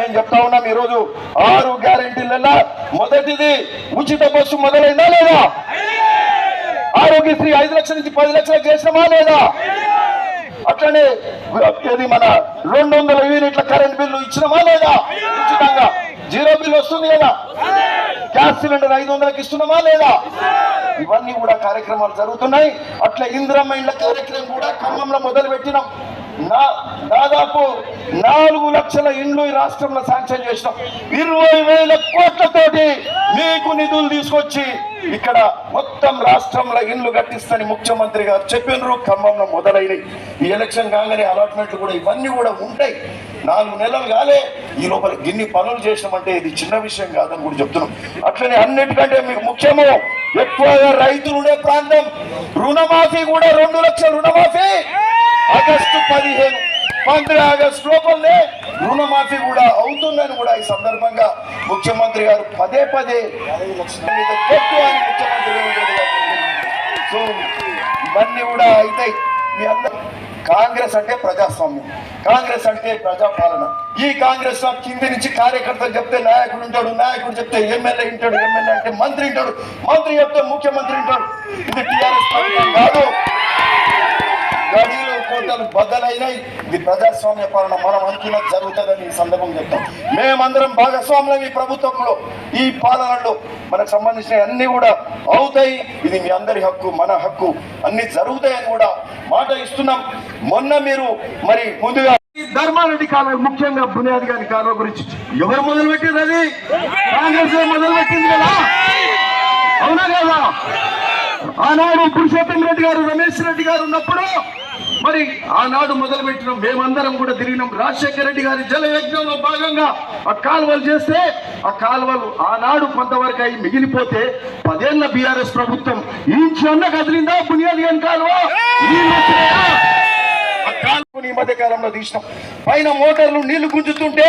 మేము చెప్తా ఉన్నాం ఈరోజు ఆరు గ్యారెంటీలలో మొదటిది ఉచిత బస్సు మొదలైందా లేదా? ఆరోగ్యశ్రీ ఐదు లక్షల నుంచి పది లక్షలకు చేసినామా లేదా? అట్లనే ఇది మన రెండు వందల యూనిట్ల కరెంట్ బిల్లు ఇచ్చినామా లేదా? ఉచితంగా. జీరో బిల్ వస్తుంది కదా? గ్యాస్ సిలిండర్ ఐదు వందలకి ఇస్తున్నామా లేదా? ఇవన్నీ కూడా కార్యక్రమాలు జరుగుతున్నాయి. అట్లా ఇందిరమ్మ ఇళ్ళ కార్యక్రమం కూడా ఖమ్మంలో మొదలు పెట్టినాం నా దాదాపు నాలుగు లక్షల ఇండ్లు ఈ రాష్ట్రంలో శాంక్షన్ చేసినాం. ఇరవై వేల కోట్లతోటి మీకు నిధులు తీసుకొచ్చి ఇక్కడ మొత్తం రాష్ట్రంలో ఇండ్లు కట్టిస్తని ముఖ్యమంత్రి గారు చెప్పినారు. ఖమ్మంలో మొదలైనవి ఈ ఎలక్షన్ కాగానే అలాట్మెంట్లు కూడా ఇవన్నీ కూడా ఉంటాయి. నాలుగు నెలలు కాలే ఈ లోపల గిన్ని పనులు చేసినామంటే ఇది చిన్న విషయం కాదని కూడా చెప్తున్నాం. అట్లనే అన్నిటికంటే మీకు ముఖ్యము ఎక్కువగా రైతులు ఉండే ప్రాంతం. రుణమాఫీ కూడా రెండు లక్షల రుణమాఫీ. ఆగస్టు పదిహేను పంద్ర ఆగస్టు లోపలనే రుణమాఫీ కూడా అవుతుందని కూడా ఈ సందర్భంగా ముఖ్యమంత్రి గారు పదే పదే పెట్టు అని ముఖ్యమంత్రి సో ఇవన్నీ కూడా అవుతాయి. మీ అందరూ కాంగ్రెస్ అంటే ప్రజాస్వామ్యం. కాంగ్రెస్ అంటే ప్రజాపాలన. ఈ కాంగ్రెస్లో కింది నుంచి కార్యకర్తలు చెప్తే నాయకుడు ఉంటాడు నాయకుడు చెప్తే ఎమ్మెల్యే ఉంటాడు ఎమ్మెల్యే అంటే మంత్రి ఉంటాడు మంత్రి చెప్తే ముఖ్యమంత్రి ఉంటాడు. ఇది టిఆర్ఎస్ కాదు. కోటలు బద్దలైనాయి ఇది ప్రజాస్వామ్య పాలన మనం అనుకున్నది జరుగుతుందని ఈ సందర్భం చెప్తాం. మేమందరం భాగస్వాములం ఈ ప్రభుత్వంలో. ఈ పాలనలో మనకు సంబంధించిన అన్ని కూడా అవుతాయి. ఇది మీ అందరి హక్కు మన హక్కు. అన్ని జరుగుతాయని కూడా మాట ఇస్తున్నాం. మొన్న మీరు మరి ముందుగా ధర్మారెడ్డి కాలం ముఖ్యంగా బునియాది గారి కాలం గురించి ఎవరు మొదలు పెట్టింది అది? కాంగ్రెస్ మొదలు పెట్టింది కదా? అవునా కదా ఆనాడు పురుషోత్తం రెడ్డి గారు రమేష్ రెడ్డి గారు ఉన్నప్పుడు మరి ఆనాడు మొదలుపెట్టిన మేమందరం కూడా తిరిగినాం. రాజశేఖర రెడ్డి గారి జలయజ్ఞంలో భాగంగా ఆ కాలువలు చేస్తే ఆ కాలువలు ఆనాడు కొంతవరకు అయి మిగిలిపోతే పదేళ్ళ బీఆర్ఎస్ ప్రభుత్వం ఈ చిన్న కదిలిందా బునియాది గారి కాలువ? కాలువని ఈ మధ్య కాలంలో తీసినాం. పైన మోటార్లు నీళ్ళు గుంజుతుంటే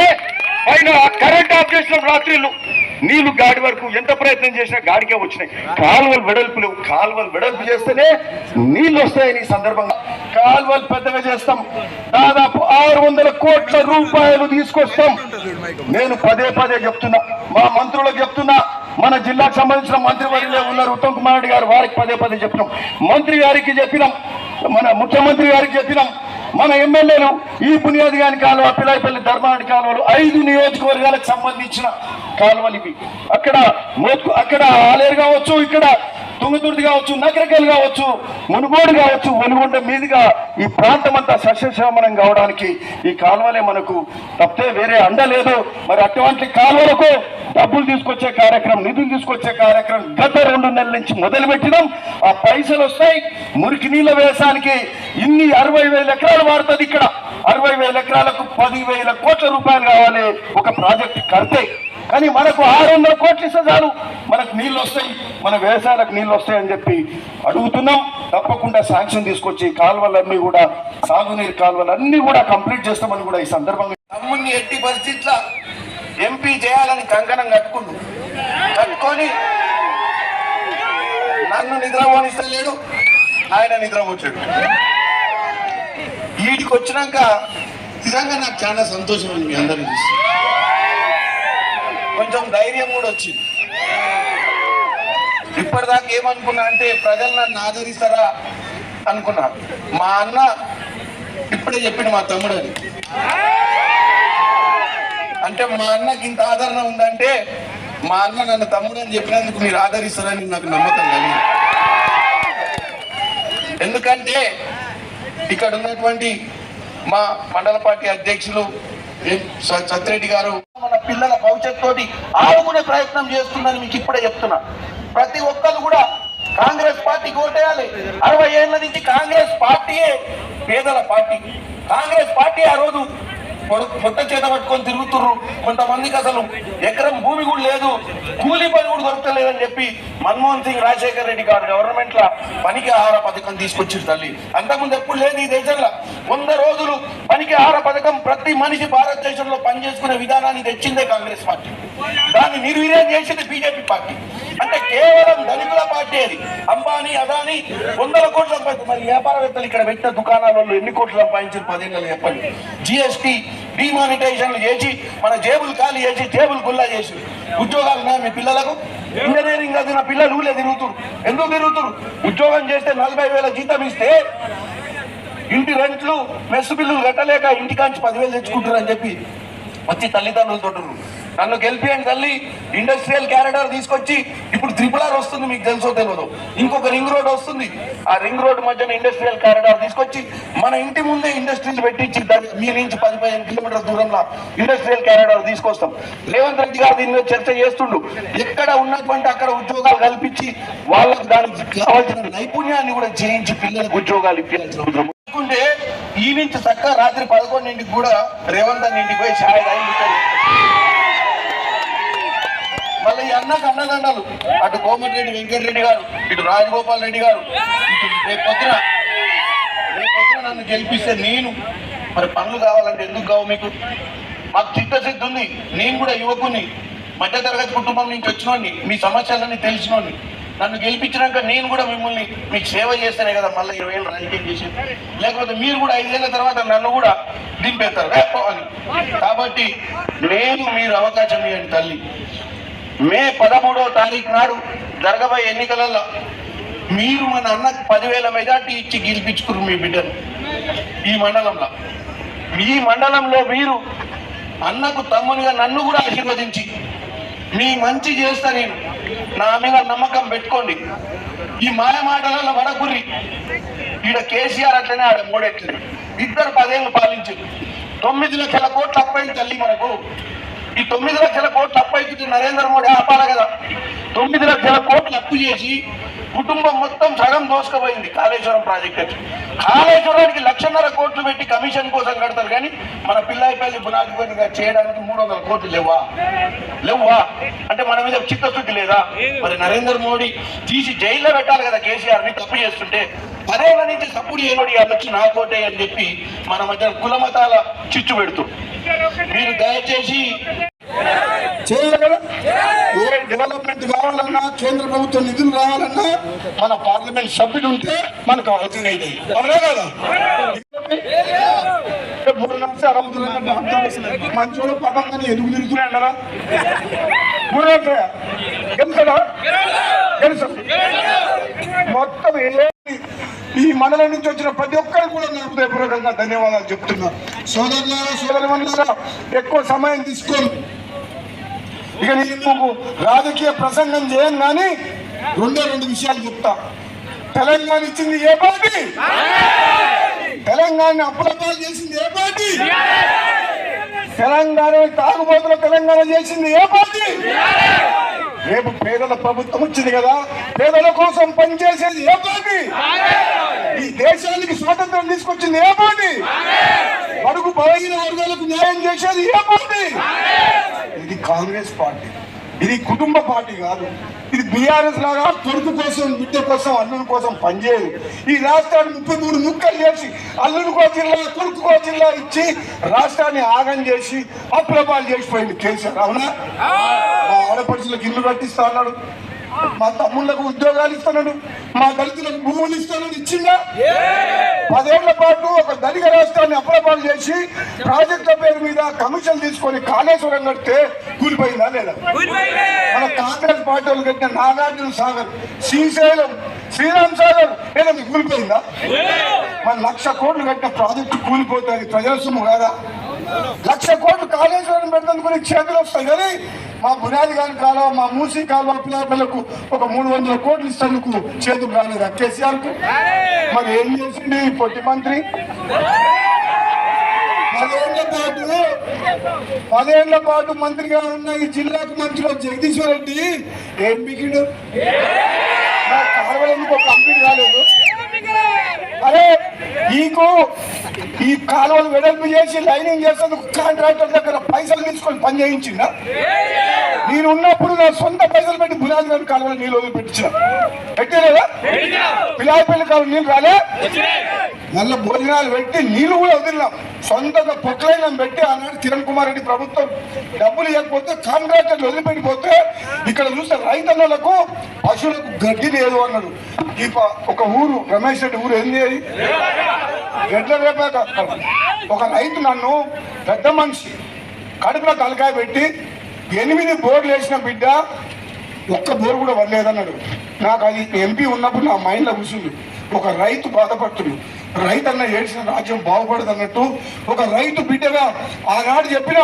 పైన కరెంట్ ఆఫ్ చేసినాం రాత్రిళ్ళు. నీళ్ళు గాడి వరకు ఎంత ప్రయత్నం చేసినా గాడికే వచ్చినాయి. కాలువలు వెడల్పు లేవు కాలువలు వెడల్పు చేస్తేనే నీళ్ళు వస్తాయని ఈ సందర్భంగా కాలువలు పెద్దగా చేస్తాం. దాదాపు ఆరు వందల కోట్ల రూపాయలు తీసుకొస్తాం. నేను పదే పదే చెప్తున్నా మా మంత్రులకు చెప్తున్నా మన జిల్లాకు సంబంధించిన మంత్రివర్యులే ఉన్నారు. ఉత్తమ్ కుమార్ రెడ్డి గారు వారికి పదే పదే చెప్పినాం. మంత్రి గారికి చెప్పినాం మన ముఖ్యమంత్రి గారికి చెప్పినాం. మన ఎమ్మెల్యేలు ఈ పుణ్యాది కాలువ పిలాయిపల్లి ధర్మాడి కాలువలు ఐదు నియోజకవర్గాలకు సంబంధించిన కాలువలు ఇవి అక్కడ మోత్కు అక్కడ ఆలేరు కావచ్చు ఇక్కడ తుంగతుర్తి కావచ్చు నగరకల్ కావచ్చు మునుగోడు కావచ్చు వెలుగొండ మీదుగా ఈ ప్రాంతం అంతా సస్యశ్యామలం కావడానికి ఈ కాలువలే మనకు తప్పితే వేరే అండ లేదు. మరి అటువంటి కాలువలకు డబ్బులు తీసుకొచ్చే కార్యక్రమం నిధులు తీసుకొచ్చే కార్యక్రమం గత రెండు నెలల నుంచి మొదలు పెట్టినాం ఆ పైసలు వస్తాయి. మురికి నీళ్ళ వ్యవసాయానికి ఇన్ని అరవై వేల ఎకరాలు వాడుతుంది ఇక్కడ. అరవై వేల ఎకరాలకు పదివేల కోట్ల రూపాయలు కావాలి ఒక ప్రాజెక్ట్ కడితే. కానీ మనకు ఆరు వందల కోట్లు ఇస్తే చాలు. మనకు నీళ్ళు వస్తాయి. మన వ్యవసాయాలకు నీళ్ళు వస్తాయని చెప్పి అడుగుతున్నాం. తప్పకుండా శాంక్షన్ తీసుకొచ్చి ఈ కాలువలన్నీ కూడా సాగునీరు కాలువలన్నీ కూడా కంప్లీట్ చేస్తామని కూడా ఈ సందర్భంగా తమ్ముడిని ఎట్టి పరిస్థితుల ఎంపీ చేయాలని కంకణం కట్టుకుండు. కట్టుకొని నన్ను నిద్రపోనిస్తలేడు ఆయన నిద్రపోచాడు వీటికి వచ్చినాక నిజంగా నాకు చాలా సంతోషం ఉంది మీ అందరిని చూసి. కొంచెం ధైర్యం కూడా వచ్చింది. ఇప్పటిదాకా ఏమనుకున్నా అంటే ప్రజలు నన్ను ఆదరిస్తారా అనుకున్నా. మా అన్న ఇప్పుడే చెప్పిండు మా తమ్ముడు అని అంటే మా అన్నకి ఇంత ఆదరణ ఉందంటే మా అన్న నన్ను తమ్ముడు అని చెప్పినందుకు మీరు ఆదరిస్తారని నాకు నమ్మకం కలిగింది. ఎందుకంటే ఇక్కడ ఉన్నటువంటి మా మండల పార్టీ అధ్యక్షులు స- సత్యరెడ్డి గారు మన పిల్లల భవిష్యత్ తోటి ఆడుకునే ప్రయత్నం చేస్తుందని మీకు ఇప్పుడే చెప్తున్నా. ప్రతి ఒక్కరు కూడా కాంగ్రెస్ పార్టీ కోటేయాలి అరవై ఏళ్ళ నుంచి కాంగ్రెస్ పార్టీయే పేదల పార్టీ. కాంగ్రెస్ పార్టీ ఆ రోజు పొడ- పొట్ట చేత పట్టుకొని తిరుగుతుర్రు. కొంతమందికి అసలు ఎకరం భూమి కూడా లేదు. కూలీ పని కూడా దొరకలేదని చెప్పి మన్మోహన్ సింగ్ రాజశేఖర్ రెడ్డి గారు గవర్నమెంట్ లా పనికి ఆహార పథకం తీసుకొచ్చింది తల్లి. అంతకుముందు ఎప్పుడు లేదు ఈ దేశంలో. వంద రోజులు పనికి ఆహార పథకం ప్రతి మనిషి భారతదేశంలో పనిచేసుకునే విధానాన్ని తెచ్చిందే కాంగ్రెస్ పార్టీ. దాన్ని నిర్వీర్యం చేసింది బీజేపీ పార్టీ. అంటే కేవలం దళితుల పార్టీ అది. అంబానీ అదానీ వందల కోట్ల సంపాదించారు మరి వ్యాపారవేత్తలు ఇక్కడ పెట్టిన దుకాణాలలో ఎన్ని కోట్లు సంపాదించారు పదేళ్ళు చెప్పండి. జిఎస్టీ డిమానిటైజేషన్లు చేసి మన జేబులు ఖాళీ చేసి జేబులు గుల్లా చేసి ఉద్యోగాలు ఉన్నాయా మీ పిల్లలకు? ఇంజనీరింగ్ చదివిన పిల్లలు ఊళ్ళే తిరుగుతురు. ఎందుకు తిరుగుతురు? ఉద్యోగం చేస్తే నలభై వేల జీతం ఇస్తే ఇంటి రెంట్లు మెస్సు బిల్లులు కట్టలేక ఇంటికాంచి పదివేలు తెచ్చుకుంటారు అని చెప్పి వచ్చి తల్లిదండ్రులతో నన్ను గెలిపియండి తల్లి ఇండస్ట్రియల్ క్యారిడార్ తీసుకొచ్చి ఇప్పుడు త్రిపుల్ ఆర్ వస్తుంది మీకు తెలుసో తెలియదు. ఇంకొక రింగ్ రోడ్ వస్తుంది. ఆ రింగ్ రోడ్ మధ్యన ఇండస్ట్రియల్ క్యారిడార్ తీసుకొచ్చి మన ఇంటి ముందే ఇండస్ట్రీస్ పెట్టించి దాని- మీ నుంచి పది పదిహేను కిలోమీటర్ల దూరంలో ఇండస్ట్రియల్ క్యారిడార్ తీసుకొస్తాం. రేవంత్ రెడ్డి గారు దీని మీద చర్చ చేస్తుండు. ఎక్కడ ఉన్నటువంటి అక్కడ ఉద్యోగాలు కల్పించి వాళ్ళకు దానికి కావాల్సిన నైపుణ్యాన్ని కూడా చేయించి పిల్లలకు ఉద్యోగాలు ఇప్పించాల్సిన అవసరం అనుకుంటే ఈ నుంచి చక్కగా రాత్రి పదకొండింటికి కూడా రేవంత్ అన్న ఇంటికి పోయి ఛాయ్ మళ్ళీ ఈ అన్నకు అన్నదండలు అటు కోమటిరెడ్డి వెంకటరెడ్డి గారు ఇటు రాజగోపాల్ రెడ్డి గారు ఇటు రేపు పొద్దున రేపు నన్ను గెలిపిస్తే నేను మరి పనులు కావాలంటే ఎందుకు కావు మీకు? మాకు చిత్తశుద్ధి ఉంది. నేను కూడా యువకుని మధ్యతరగతి కుటుంబం నుంచి వచ్చినోడిని మీ సమస్యలన్నీ తెలిసినోడిని. నన్ను గెలిపించినాక నేను కూడా మిమ్మల్ని మీకు సేవ చేస్తేనే కదా మళ్ళీ ఇరవై ఏళ్ళు రాజకీయం చేసి లేకపోతే మీరు కూడా ఐదేళ్ళ తర్వాత నన్ను కూడా దింపేస్తారు. అని. కాబట్టి నేను మీరు అవకాశం ఇవ్వండి తల్లి. మే పదమూడవ తారీఖు నాడు జరగబోయే ఎన్నికలలో మీరు మన అన్నకు పదివేల మెజార్టీ ఇచ్చి గెలిపించుకురు మీ బిడ్డను. ఈ మండలంలో. ఈ మండలంలో మీరు అన్నకు తమ్మునిగా నన్ను కూడా ఆశీర్వదించి మీ మంచి చేస్తా నేను. నా మీద నమ్మకం పెట్టుకోండి. ఈ మాయ మాటలలో వడకుర్రి. ఈడ కేసీఆర్ అట్లనే ఆడ మూడెట్లనే ఇద్దరు పదేళ్ళు పాలించారు తొమ్మిది లక్షల కోట్ల అప్పైంది తల్లి మనకు. ఈ తొమ్మిది లక్షల కోట్లు అప్పు అయితే నరేంద్ర మోడీ ఆపాలి కదా. తొమ్మిది లక్షల కోట్లు అప్పు చేసి కుటుంబం మొత్తం సగం దోసుకపోయింది కాళేశ్వరం ప్రాజెక్ట్ కాళేశ్వరానికి లక్షన్నర కోట్లు పెట్టి కమిషన్ కోసం కడతారు కానీ మన పిల్లాయిపల్లి బునాదిపల్లిగా చేయడానికి మూడు వందల కోట్లు లేవా? లేవా? అంటే మన మీద చిత్తశుద్ధి లేదా? మరి నరేంద్ర మోడీ తీసి జైల్లో పెట్టాలి కదా కేసీఆర్ని తప్పు చేస్తుంటే. పదేళ్ళ నుంచి తప్పుడు ఏమడి వచ్చి నా కోటే అని చెప్పి మన మధ్య కులమతాల చిచ్చు పెడుతూ. మీరు దయచేసి చేయాలి. ఏ డెవలప్మెంట్ కావాలన్నా కేంద్ర ప్రభుత్వం నిధులు రావాలన్నా మన పార్లమెంట్ సభ్యుడు ఉంటే మనకు అవుతున్నాయి అవునా కదా? మంచోడు పదం ఎదుగు తిరుగుతున్నాయి మొత్తం ఏ ఈ మండలం నుంచి వచ్చిన ప్రతి ఒక్కరికి కూడా నేను హృదయపూర్వకంగా ధన్యవాదాలు చెప్తున్నా. సోదరులారా సోదరులారా ఎక్కువ సమయం తీసుకోండి. ఇక నేను రాజకీయ ప్రసంగం చేయను కానీ రెండే రెండు విషయాలు చెప్తా. తెలంగాణ ఇచ్చింది ఏ పార్టీ? తెలంగాణ అప్పులపాలు చేసింది ఏ పార్టీ? తెలంగాణ తాగుబోతుల తెలంగాణ చేసింది ఏ పార్టీ? రేపు పేదల ప్రభుత్వం వచ్చింది కదా పేదల కోసం పనిచేసేది ఏ పార్టీ? ఈ దేశానికి స్వాతంత్రం తీసుకొచ్చింది ఏ పార్టీ? అడుగు బలహీన వర్గాలకు న్యాయం చేసేది ఏ పార్టీ? ఇది కాంగ్రెస్ పార్టీ. ఇది కుటుంబ పార్టీ కాదు. ఇది బీఆర్ఎస్ లాగా కొడుకు కోసం బిడ్డ కోసం అల్లుని కోసం పనిచేయదు. ఈ రాష్ట్రాన్ని ముప్పై మూడు ముక్కలు చేసి అల్లునికో జిల్లా కొడుకుకో జిల్లా ఇచ్చి రాష్ట్రాన్ని ఆగం చేసి అప్రపాలు చేసిపోయింది కేసీఆర్. అవునా? మా ఆడపడుచులకు ఇల్లు కట్టిస్తా అన్నాడు. మా తమ్ముళ్ళకు ఉద్యోగాలు ఇస్తున్నాడు మా దళితులకు భూములు ఇస్తానని ఇచ్చిందా? పదేళ్ళ పాటు ఒక దళిత రాష్ట్రాన్ని అప్రపాలు చేసి ప్రాజెక్టుల పేరు మీద కమిషన్ తీసుకొని కాళేశ్వరం కడితే కూలిపోయిందా లేదా? మన కాంగ్రెస్ పార్టీ వాళ్ళు కట్టిన నాగార్జున సాగర్ శ్రీశైలం శ్రీరామ్ సాగర్ ఏదో మీకు కూలిపోయిందా? మన లక్ష కోట్లు కట్టిన ప్రాజెక్టు కూలిపోతుంది ప్రజల సొమ్ము కాదా? లక్ష కోట్లు కాళేశ్వరం పెడుతుంది చేతులు వస్తాయి కానీ మా బునాది గారి కాలువ మా మూసీ కాలువ పిల్లలకు ఒక మూడు వందల కోట్లు ఇస్తేందుకు చేతులు రాలేదు. కేసీఆర్కు మరి ఏం చేసింది పొట్టి మంత్రి? పదేళ్ళ పాటు పదేళ్ళ పాటు మంత్రిగా ఉన్న ఈ జిల్లాకు మంత్రిలో జగదీశ్వర్ రెడ్డి ఏం బిగిడు? కాలువలు ఎందుకు కంప్లీట్ కాలేదు అరే ఈకు ఈ కాలువలు వెడల్పు చేసి లైనింగ్ చేసేందుకు కాంట్రాక్టర్ దగ్గర పైసలు తీసుకొని పని చేయించిందా? నేను ఉన్నప్పుడు నా సొంత పైసలు పెట్టి బులాది గారి కాలువలు నీళ్ళు వదిలి పెట్టలేదా? పిల్లాయిపల్లి కాలువ నీళ్ళు రాలే? మళ్ళీ భోజనాలు పెట్టి నీళ్ళు కూడా వదిలినాం. సొంతంగా పొట్లైనం పెట్టి ఆనాడు కిరణ్ కుమార్ రెడ్డి ప్రభుత్వం డబ్బులు ఇవ్వకపోతే కాంట్రాక్టర్లు వదిలిపెట్టిపోతే ఇక్కడ చూస్తే రైతన్నలకు పశువులకు గడ్డి లేదు అన్నాడు. ఈ ఒక ఊరు రమేష్ రెడ్డి ఊరు ఏంది అది ఎట్లా రేపాక ఒక రైతు నన్ను పెద్ద మనిషి కడుపులో తలకాయ పెట్టి ఎనిమిది బోర్లు వేసిన బిడ్డ ఒక్క బోర్ కూడా వదిలేదన్నాడు నాకు అది ఎంపీ ఉన్నప్పుడు నా మైండ్లో కూర్చుంది. ఒక రైతు బాధపడుతుంది. రైతు అన్న ఏడ్చిన రాజ్యం బాగుపడదు అన్నట్టు ఒక రైతు బిడ్డగా ఆనాడు చెప్పిన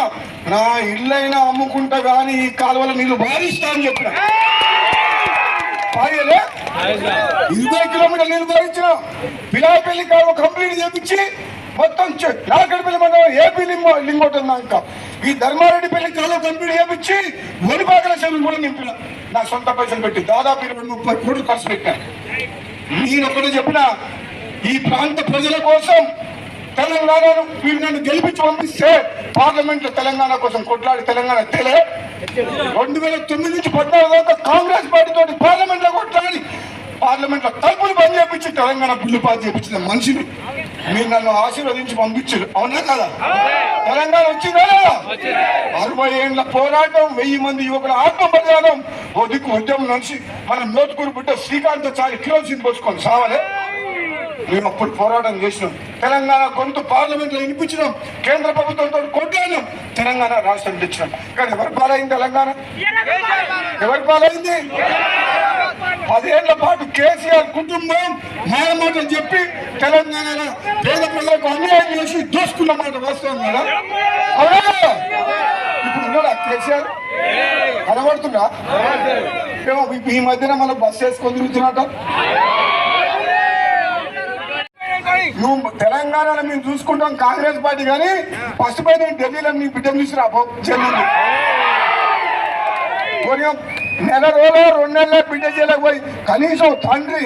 నా ఇళ్ళైనా అమ్ముకుంటా కానీ ఈ కాలువల నీళ్ళు బారిస్తా అని చెప్పిన. పాయలే. ఇరవై కిలోమీటర్లు నీళ్ళు బారించిన పిలాపల్లి కాలువ కంప్లీట్ చేపించి మొత్తం నాగడపల్లి మండలం ఏపీ లింగ లింగోట్ ఇంకా ఈ ధర్మారెడ్డి పెళ్ళి కాలువ కంప్లీట్ చేపించి ఒడిపాకల చెరువు కూడా నింపిన. నా సొంత పైసలు పెట్టి దాదాపు ఇరవై ముప్పై కోట్లు ఖర్చు పెట్టాను నేను ఒకటి చెప్పిన ఈ ప్రాంత ప్రజల కోసం తెలంగాణను మీరు నన్ను గెలిపించి పంపిస్తే పార్లమెంట్లో తెలంగాణ కోసం కొట్లాడి తెలంగాణ తెలే. రెండు వేల తొమ్మిది నుంచి పద్నాలుగు దాకా కాంగ్రెస్ పార్టీ తోటి పార్లమెంట్లో కొట్లాడి పార్లమెంట్లో తలుపులు బంద్ చేపించి తెలంగాణ బిల్లు పాస్ చేపించిన మనిషిని మీరు నన్ను ఆశీర్వదించి పంపించారు. అవునా కదా? తెలంగాణ వచ్చిందా లేదా? అరవై ఏళ్ళ పోరాటం వెయ్యి మంది యువకుల ఆత్మ బలిదానం ఓ దిక్కు ఉద్యమం నుంచి మన నోటుకూరు బిడ్డ శ్రీకాంత్ చాలి కిరోసిన్ పోసుకొని సావలే. మేము అప్పుడు పోరాటం చేసినాం. తెలంగాణ గొంతు పార్లమెంట్లో వినిపించినాం. కేంద్ర ప్రభుత్వంతో కొట్లాడినాం. తెలంగాణ రాష్ట్రం తెచ్చినాం. కానీ ఎవరి పాలైంది తెలంగాణ? ఎవరి పాలైంది? పదేళ్ళ పాటు కేసీఆర్ కుటుంబం మాయమాటలు చెప్పి తెలంగాణలో పేద ప్రజలకు అన్యాయం చేసి దోసుకున్న మాట వస్తుంది మేడం. అవునా? ఇప్పుడు ఉన్నాడా కేసీఆర్? కనబడుతున్నా ఏమో ఈ- మధ్యన మన బస్ వేసుకొని తిరుగుతున్నట్ట నువ్వు తెలంగాణలో మేము చూసుకుంటాం కాంగ్రెస్ పార్టీ కానీ ఫస్ట్ పై నేను ఢిల్లీలో నీ బిడ్డ చూసి రాబో చెల్లింది నెల రోజులు రెండు నెలల బిడ్డ చేయలేక పోయి కనీసం తండ్రి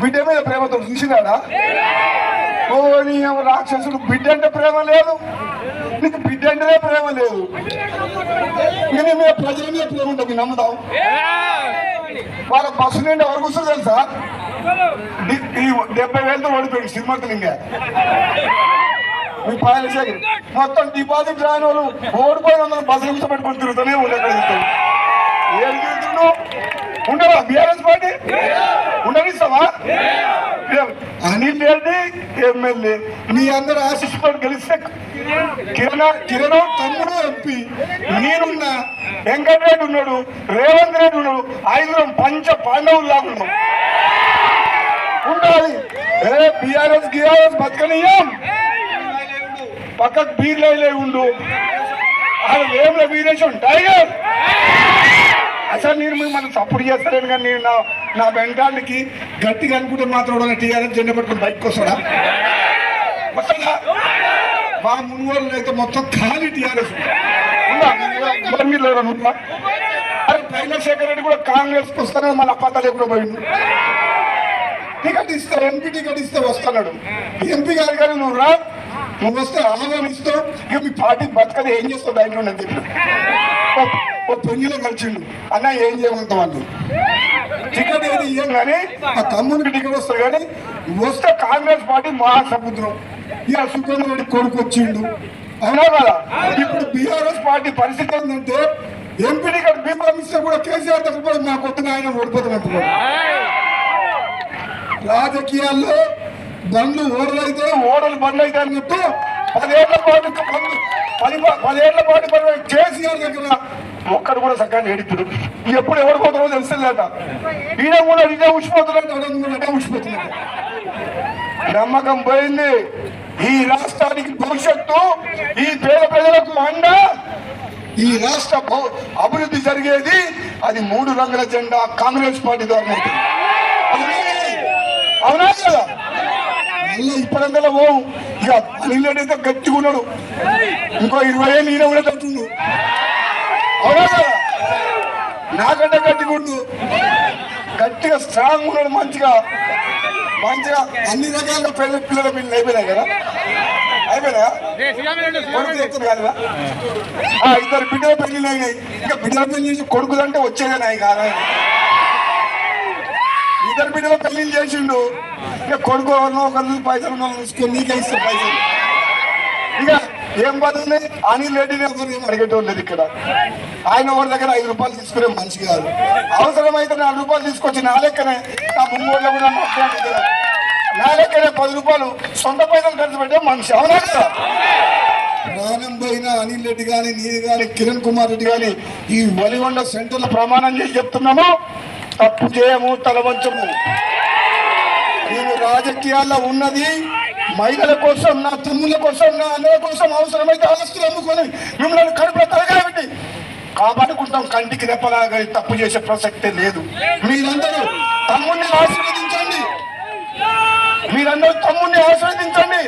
బిడ్డ మీద ప్రేమతో చూసినాడా? రాక్షసుడు బిడ్డ అంటే ప్రేమ లేదు. నీకు బిడ్డ అంటేనే ప్రేమ లేదు. ఇక నీ మీద ప్రజల మీద ప్రేమ ఉంటుంది నమ్ముదాం వాళ్ళ బస్సు నిండా ఎవరు కూర్చో తెలుసా? డెబ్బై వేలతో ఓడిపోయింది శ్రీమంతులింగ మీ పాయల మొత్తం డిపాజిట్ రాని వాళ్ళు ఓడిపోయిన వాళ్ళని బస్సులు కూర్చోబెట్టుకొని తిరుగుతూనే ఉండేది ఏం తిరుగుతున్నావు? ఉండవా? బీఆర్ఎస్ పార్టీ ఉండనిస్తావా? అనిల్ రెడ్డి ఎమ్మెల్యే. మీ అందరు ఆశిస్సుతో గెలిస్తే కిరణ్ కిరణ్ తమ్ముడు ఎంపీ. నేనున్నా. వెంకటరెడ్డి ఉన్నాడు. రేవంత్ రెడ్డి ఉన్నాడు. ఐదుగురం పంచ పాండవులు లాగున్నాం ఉండాలి. ఏ బీఆర్ఎస్ గిఆర్ఎస్ బతకనీయం పక్కకు బీర్లైలే ఉండు. అది వేముల వీరేశం టైగర్. అసలు నేను మిమ్మల్ని సపోర్ట్ చేస్తారని కానీ నేను నా నా వెంటానికి గట్టిగా అనుకుంటే మాత్రం టీఆర్ఎస్ జెండా పట్టుకుని బయటకు వస్తాడా? వస్తాడా? మా మునుగోలు అయితే మొత్తం ఖాళీ టీఆర్ఎస్. మీరు లేరా? అరే చంద్రశేఖర్ రెడ్డి కూడా కాంగ్రెస్కి వస్తానే మన పత్తా లేకుండా పోయిండు? టికెట్ ఇస్తే ఎంపీ టికెట్ ఇస్తే వస్తున్నాడు. ఎంపీ గారు కానీ నువ్వు రా నువ్వు వస్తే ఆహ్వానిస్తావు ఇక మీ పార్టీ బతకది ఏం చేస్తావు దాంట్లో అని చెప్పి ఓ- పెళ్ళిలో కలిసిండు అన్న ఏం చేయమంటావు వాళ్ళు టికెట్ ఏది ఇయ్యం కానీ ఆ తమ్మునికి టికెట్ వస్తుంది కానీ వస్తే కాంగ్రెస్ పార్టీ మహాసముద్రం. ఇక సుఖేంద్ర రెడ్డి కొడుకు వచ్చిండు. అవునా కదా? ఇప్పుడు బీఆర్ఎస్ పార్టీ పరిస్థితి ఏంటంటే ఎంపీ టికెట్ బీఫామ్ ఇస్తే కూడా కేసీఆర్ దగ్గర కూడా మా కొత్తగా ఆయన ఓడిపోతున్నట్టు రాజకీయాల్లో బండ్లు ఓడలైతే ఓడలు బండ్లు అయితే అన్నట్టు పదేళ్ళ పాటు పది పదేళ్ళ పాటు పని కేసీఆర్ దగ్గర ఒక్కడు కూడా సకాన్ని ఏడిప్పుడు ఎప్పుడు ఎవరు పోతారో తెలుస్తుందట ఈయన కూడా ఇదే ఉచ్చిపోతున్నాడు అక్కడ నమ్మకం పోయింది. ఈ రాష్ట్రానికి భవిష్యత్తు ఈ పేద ప్రజలకు అండ. ఈ రాష్ట్ర భవ- అభివృద్ధి జరిగేది అది మూడు రంగుల జెండా కాంగ్రెస్ పార్టీ ద్వారా. అవునా కదా మళ్ళీ ఇప్పుడంతా పోవు ఇక అయితే గట్టిగా ఉన్నాడు. ఇంకో ఇరవై ఏళ్ళు ఈయన కూడా తట్టుండు అవునా కదా నాకంటే గట్టిగా ఉండు. గట్టిగా స్ట్రాంగ్ ఉన్నాడు మంచిగా. మంచిగా అన్ని రకాల పెళ్ళి పిల్లల పిల్లలు అయిపోయినాయి కదా? ఆ, ఇద్దరు బిడ్డల పెళ్ళిళ్ళు అయినాయి. ఇంకా బిడ్డల పెళ్ళి చేసి కొడుకులంటే వచ్చేదే నాయి కాదా? ఇద్దరు బిడ్డలు పెళ్ళి చేసిండు. ఇక కొడుకు ఎవరినో ఒకరిని పైసలు ఉన్న చూసుకొని నీకే ఇస్తారు పైసలు. ఇక ఏం బదులు అనిల్ రెడ్డిని ఎవరు ఏం అడిగేటోళ్ళు లేదు ఇక్కడ. ఆయన ఒకరి దగ్గర ఐదు రూపాయలు తీసుకునే మనిషి కాదు. అవసరమైతే నాలుగు రూపాయలు తీసుకొచ్చి నా లెక్కనే నా ముంగోళ్ళ కూడా నా లెక్కనే పది రూపాయలు సొంత పైసలు ఖర్చు పెట్టే మనిషి. అవునా కదా? ప్రాణం పోయిన అనిల్ రెడ్డి కానీ నీది కానీ కిరణ్ కుమార్ రెడ్డి కానీ ఈ వలిగొండ సెంటర్లో ప్రమాణం చేసి చెప్తున్నాము? తప్పు చేయము తలవంచము. నేను రాజకీయాల్లో ఉన్నది మహిళల కోసం నా తమ్ముళ్ళ కోసం నా అన్నల కోసం అవసరమైతే ఆస్తులు అమ్ముకొని మిమ్మల్ని కడుపులో తలగాబెట్టి కాపాడుకుంటాం. కంటికి రెప్పలాగా తప్పు చేసే ప్రసక్తే లేదు. మీరందరూ తమ్ముడిని ఆశీర్వదించండి. మీరందరూ తమ్ముడిని ఆశీర్వదించండి.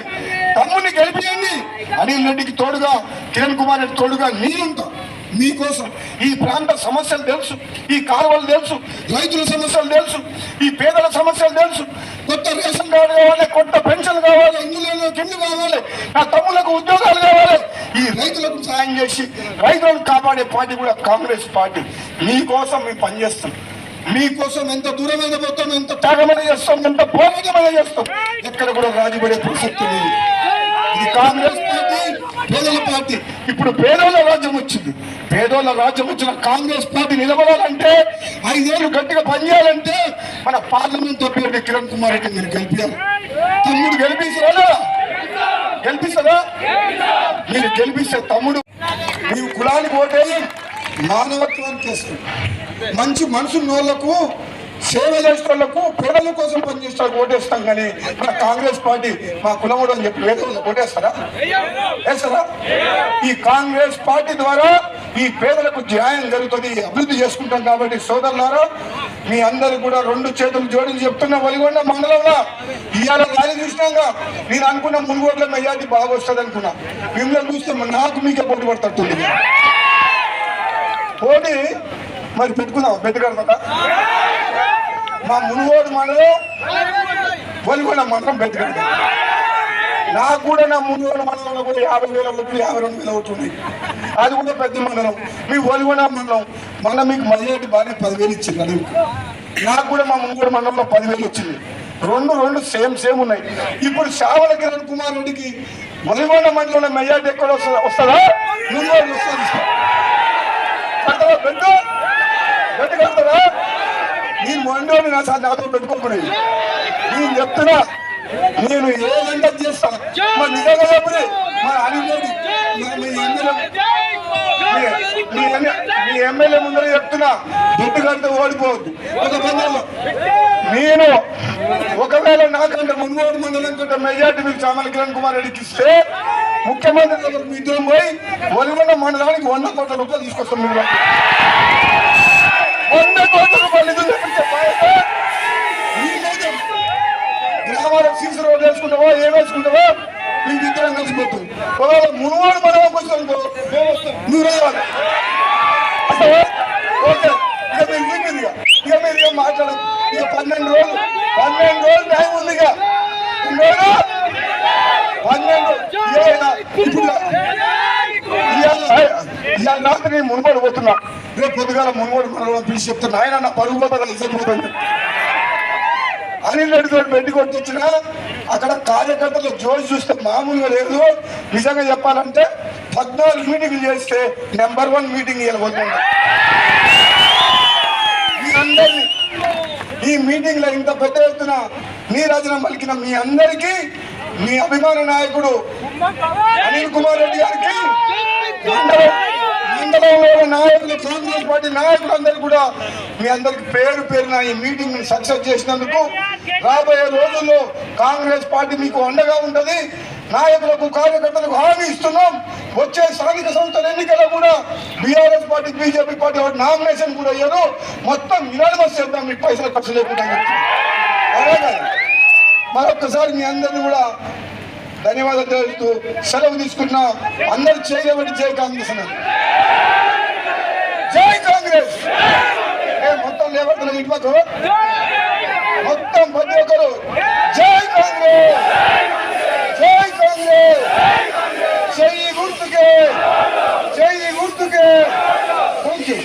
తమ్ముడిని గెలిపించండి అనిల్ రెడ్డికి తోడుగా కిరణ్ కుమార్ రెడ్డి తోడుగా నేనుంటా మీకోసం ఈ ప్రాంత సమస్యలు తెలుసు ఈ కాలువలు తెలుసు రైతుల సమస్యలు తెలుసు ఈ పేదల సమస్యలు తెలుసు. కొత్త రేషన్ కార్డు కావాలి కొత్త పెన్షన్ కావాలి ఇందులో తిండి కావాలి నా తమ్ములకు ఉద్యోగాలు కావాలి. ఈ రైతులకు సాయం చేసి రైతులను కాపాడే పార్టీ కూడా కాంగ్రెస్ పార్టీ. మీకోసం మేము పనిచేస్తాం. మీకోసం ఎంత దూరమైన పోతాం ఎంత త్యాగమైన చేస్తాం ఎంత పోరాటమైన చేస్తాం. ఎక్కడ కూడా రాజుపడే ప్రసక్తి లేదు. ఇది కాంగ్రెస్ పార్టీ పేదల పార్టీ. ఇప్పుడు పేదోళ్ళ రాజ్యం వచ్చింది. పేదోళ్ళ రాజ్యం వచ్చిన కాంగ్రెస్ పార్టీ నిలబడాలంటే ఐదేళ్ళు గట్టిగా పనిచేయాలంటే మన పార్లమెంట్ అభ్యర్థి కిరణ్ కుమార్ రెడ్డి మీరు గెలిపించాలి తమ్ముడు గెలిపిస్తారా గెలిపిస్తారా మీరు గెలిపిస్తే తమ్ముడు నీవు కులానికి ఓటే మానవత్వానికి వేస్తాడు మంచి మనసు నోళ్ళకు సేవ చేసేటోళ్ళకు పేదల కోసం పనిచేసే ఓటేస్తాం కానీ మన కాంగ్రెస్ పార్టీ మా కులముడు అని చెప్పి వేరే ఓటేస్తారా? వేస్తారా? ఈ కాంగ్రెస్ పార్టీ ద్వారా ఈ పేదలకు న్యాయం జరుగుతుంది అభివృద్ధి చేసుకుంటాం కాబట్టి సోదరులారా మీ అందరు కూడా రెండు చేతులు జోడించి చెప్తున్నా వలిగొండ మండలంలో ఇవాళ ర్యాలీ చూసినాక నేను అనుకున్న మునుగోట్ల మెజార్టీ బాగా వస్తుంది అనుకున్నా. మిమ్మల్ని చూస్తే నాకు మీకే పోటీ పడుతుంది పోటీ మరి పెట్టుకుందాం పెట్టుకడతా మా మునుగోడు మండలం వలిగొండ మండలం పెట్టుకడతాం నాకు కూడా నా మునుగోడు మండలంలో కూడా యాభై వేల ఓట్లు యాభై రెండు వేల ఓట్లు అది కూడా పెద్ద మండలం. మీ వలిగొండ మండలం. మన మీకు మెజారిటీ బాగానే పదివేలు ఇచ్చింది అది నాకు కూడా మా మునుగోడు మండలంలో పదివేలు వచ్చింది. రెండు రెండు సేమ్ సేమ్ ఉన్నాయి. ఇప్పుడు శావల కిరణ్ కుమార్ రెడ్డికి వలిగొండ మండలంలో మెజార్టీ ఎక్కడ వస్తుందా వస్తుందా? మునుగోడు వస్తుంది కడతావా పెట్టు. కడతారా నేను మొండోని నా సార్ నాతో పెట్టుకోకూడదు నేను చెప్తున్నా నేను ఏ చేస్తా? చేస్తాను నిజంగా చెప్పండి మరి అనిలేడు మీ ఎమ్మెల్యే మీ- ఎమ్మెల్యే ముందర చెప్తున్నా దుడ్డు కంటే ఓడిపోవద్దు. ఒక నేను ఒకవేళ నాకంటే మున్గోడు మండలం మెజార్టీ మీకు చామల కిరణ్ కుమార్ రెడ్డికి ఇస్తే ముఖ్యమంత్రి దగ్గర మీ ఇద్దరం పోయి ఒలిగొండ మండలానికి వంద కోట్ల రూపాయలు తీసుకొస్తాం మీరు. వంద కోట్ల రూపాయలు నిధులు గ్రామాలకు సీసీ రోడ్ వేసుకుంటావా ఏం వేసుకుంటావా? మీకు ఇద్దరం కలిసిపోతుంది. ఒకవేళ మునుగోడు మండలంకి వచ్చానుకో నువ్వు రావాలి? ఓకే. ఇక మీరు ఇంటికి ఇక. మీరు ఇక మాట్లాడదు ఇక పన్నెండు రోజులు. పన్నెండు రోజులు టైం ఉంది ఇక? పన్నెండు ఇప్పుడు ఇవాళ రాత్రి నేను మునుగోడు పోతున్నా. రేపు పొద్దుగాల మునుగోడు మనలో పిలిచి చెప్తున్నా ఆయన నా పరుగు పోతా ఇసరిపోతుంది అనిల్ రెడ్డితో పెట్టి కొట్టించిన అక్కడ కార్యకర్తలు జోష్ చూస్తే మామూలుగా లేదు. నిజంగా చెప్పాలంటే పద్నాలుగు మీటింగ్లు చేస్తే నెంబర్ వన్ మీటింగ్ ఇవ్వబోతుంది మీ ఈ మీటింగ్లో ఇంత పెద్ద ఎత్తున నీరాజనం పలికిన మీ అందరికీ మీ అభిమాన నాయకుడు అనిల్ కుమార్ రెడ్డి గారికి మండలంలో ఉన్న నాయకులు కాంగ్రెస్ పార్టీ నాయకులందరూ కూడా మీ అందరికి పేరు పేరున ఈ మీటింగ్ సక్సెస్ చేసినందుకు రాబోయే రోజుల్లో కాంగ్రెస్ పార్టీ మీకు అండగా ఉంటుంది. నాయకులకు కార్యకర్తలకు హామీ ఇస్తున్నాం. వచ్చే స్థానిక సంస్థల ఎన్నికల్లో కూడా బీఆర్ఎస్ పార్టీ బీజేపీ పార్టీ వాటి నామినేషన్ కూడా అయ్యారు మొత్తం యునానిమస్ చేద్దాం. మీకు పైసలు ఖర్చు లేకుండా మరొకసారి మరొక్కసారి మీ అందరిని కూడా ధన్యవాదాలు తెలుస్తూ సెలవు తీసుకున్నా అందరు చేయబట్టి జై కాంగ్రెస్ జై కాంగ్రెస్! ఏ మొత్తం లేబడుతున్నారు ఇంటి మొత్తం ప్రతి ఒక్కరు. జై కాంగ్రెస్! జై కాంగ్రెస్! చెయ్యి గుర్తుకే! జై గుర్తుకే! Thank you